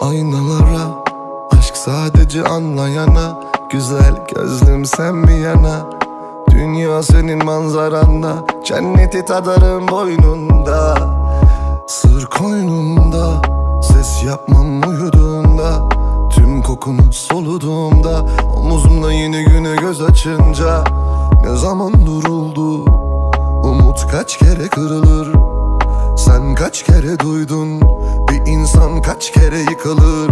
Aynalara Aşk sadece anlayana Güzel gözlüm sen mi yana? Dünya senin manzaranda Cenneti tadarım boynunda. Sır koynumda Ses yapmam uyuduğumda Tüm kokunu soluduğumda Omuzumda yeni güne göz açınca. Ne zaman duruldu? Umut kaç kere kırılır? Sen kaç kere duydun insan kaç kere yıkılır?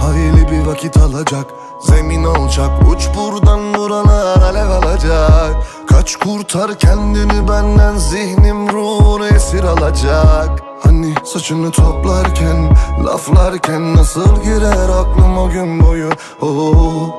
Hayli bir vakit alacak Zemin alacak Uç buradan buralar alev alacak. Kaç kurtar kendini benden Zihnim ruhunu esir alacak. Hani saçını toplarken Laflarken nasıl girer aklım o gün boyu? Oh,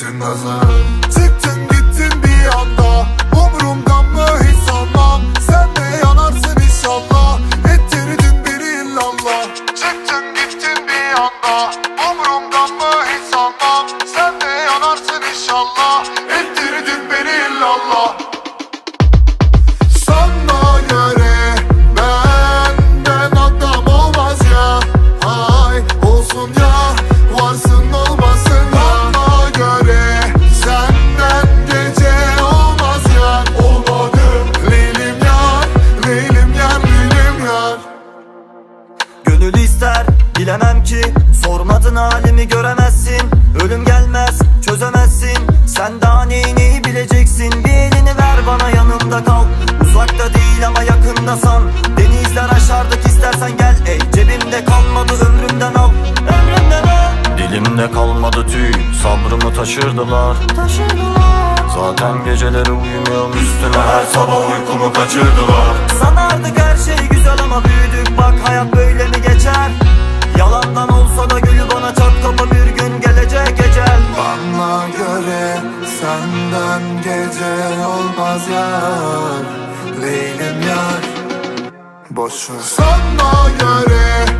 değmesin nazar taşırdılar. Zaten geceleri uyumuyorum üstüne Her sabah uykumu kaçırdılar. Sanardık her şey güzel ama büyüdük. Bak hayat böyle mi geçer? Yalandan olsa da gülü bana çat kapı bir gün gelecek ecel. Bana göre senden gece olmaz yar. Leylim yar. Boş ver. Sana göre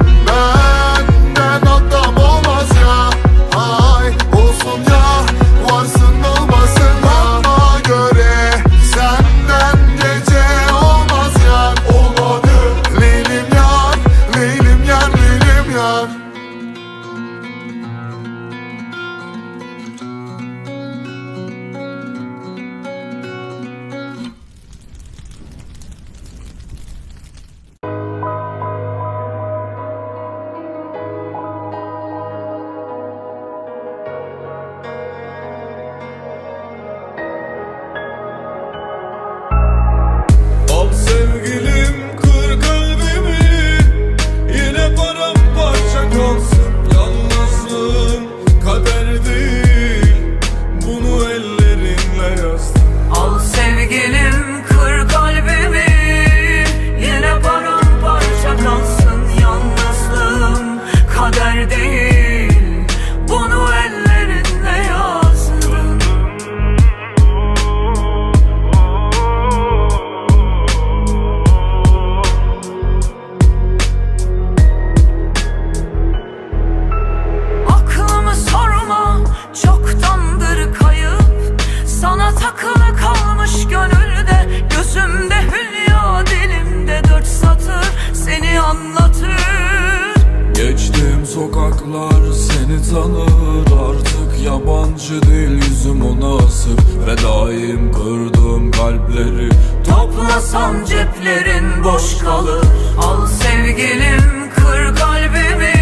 sokaklar seni tanır. Artık yabancı değil yüzüm ona asık. Ve daim kırdığım kalpleri Toplasan ceplerin boş kalır. Al sevgilim kır kalbimi.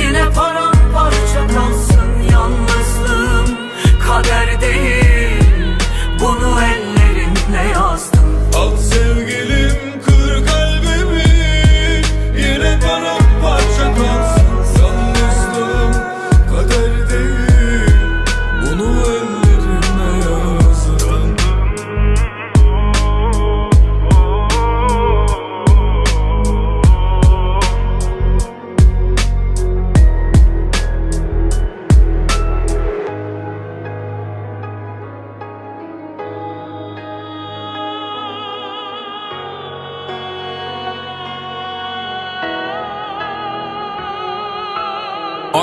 Yine paramparça kalsın.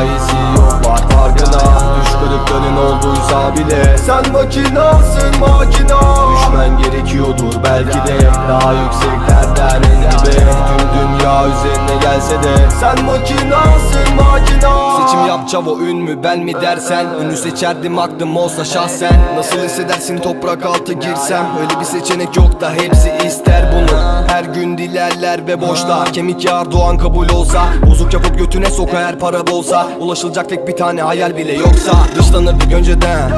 Daha iyisi yok var farkına. Düş kırıkların olduysa bile Sen makinasın makina Düşmen gerekiyordur. Belki de Daha yükseklerden en dibe Tüm dünya üzerine gelse de Sen makinasın makina. Seçim yap çavo ün mü ben mi dersen? Ünü seçerdim aklım olsa şahsen. Nasıl hissedersin toprak altı girsem? Öyle bir seçenek yok da hepsi ister bunu. Her gün dilerler ve boşta. Kemik yağar doğan kabul olsa. Bozuk yapıp götüne sok eğer para bolsa Ulaşılacak tek bir tane hayal bile yoksa. Dışlanırdık önceden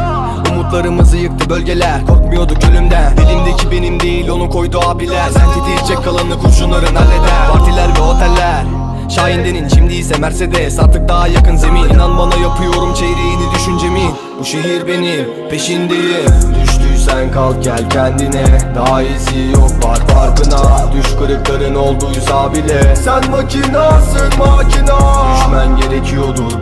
Umutlarımızı yıktı bölgeler. Korkmuyorduk ölümden Dilimdeki benim değil onu koydu abiler. Sen tetiğecek kalanı kurşunların halleder. Partiler ve oteller. Şahindenin şimdi ise Mercedes. Artık daha yakın zemin. İnan bana yapıyorum çeyreğini düşüncemin. Bu şehir benim peşindeyim. Düştüysen kalk gel kendine. Daha iyisi yok var farkına. Düş kırıkların olduysa bile. Sen makinasın makina. Düşmen gerekiyordur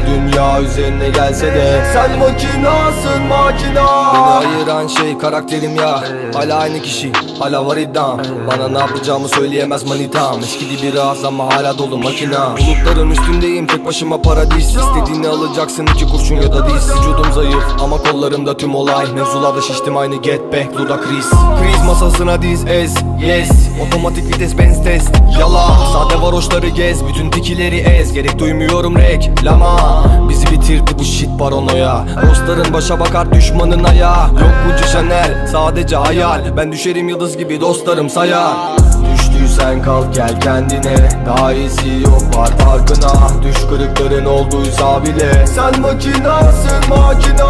dünya üzerine gelse de. Sen makinasın makina. Beni ayıran şey karakterim ya. Hala aynı kişi hala var iddiam. Bana ne yapacağımı söyleyemez manitam. Eskidi biraz ama hala dolu makina. Bulutların üstündeyim tek başıma paradis. İstediğini alacaksın iki kurşun ya da diz. Vücudum zayıf ama kollarımda tüm olay. Mevzularda şiştim aynı get back dudak kriz Kriz masasına diz ez yes. Otomatik vites benz test. Yala sade varoşları gez. Bütün tikileri ez. Gerek duymuyorum reklama Bizi bitirdi bu shit paranoya. Dostların başa bakar düşmanın ayağı Yok Gucci Chanel sadece hayal. Ben düşerim yıldız gibi dostlarım sayar. Düştüysen kalk gel kendine. Daha iyisi yok var farkına. Düş kırıkların olduysa bile. Sen makinasın makina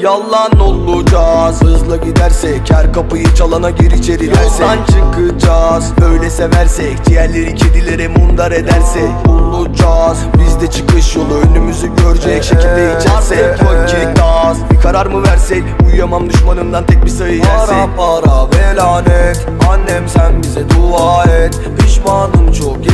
Yalan olacağız. Hızla gidersek her kapıyı çalana gir içeri dersek. Yoldan çıkacağız Böyle seversek. Diğerleri kedilere mundar edersek. Bulacağız. Biz de çıkış yolu önümüzü görecek şekilde içersek. Vakit az Bir karar mı versek? Uyuyamam düşmanımdan tek bir sayı yersek. Para para ve lanet Annem sen bize dua et. Pişmanım çok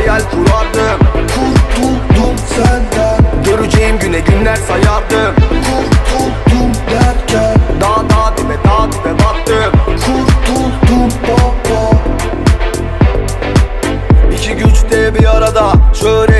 hayal kurardım. Kurtuldum senden. Göreceğim güne günler sayardım. Kurtuldum derken. Daha daha dibe daha dibe battım. Kurtuldum baba İki güç de bir arada. Şöyle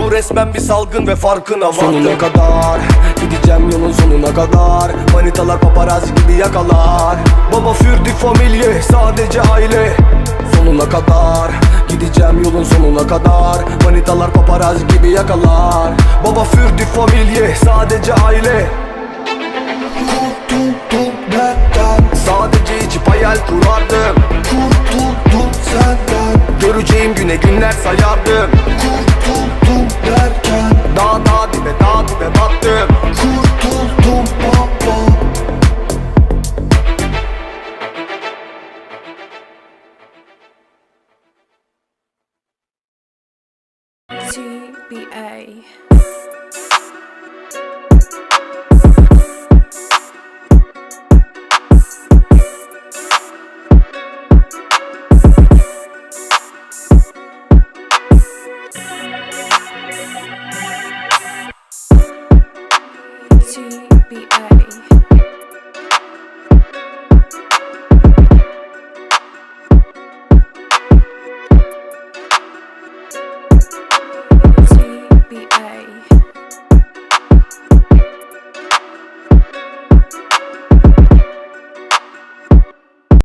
Bu resmen bir salgın ve farkına vardım. Sonuna kadar gideceğim yolun sonuna kadar. Manitalar paparazzi gibi yakalar. Baba für die Familie sadece aile. Sonuna kadar Gideceğim yolun sonuna kadar. Manitalar paparazzi gibi yakalar. Baba für die Familie sadece aile. Kurtuldum benden. Sadece içip hayal kurardım. Kurtuldum senden. Göreceğim güne günler sayardım. Kurtuldum Dağ dağ dibe dağ dibe battım Kurtuldum baba TBA.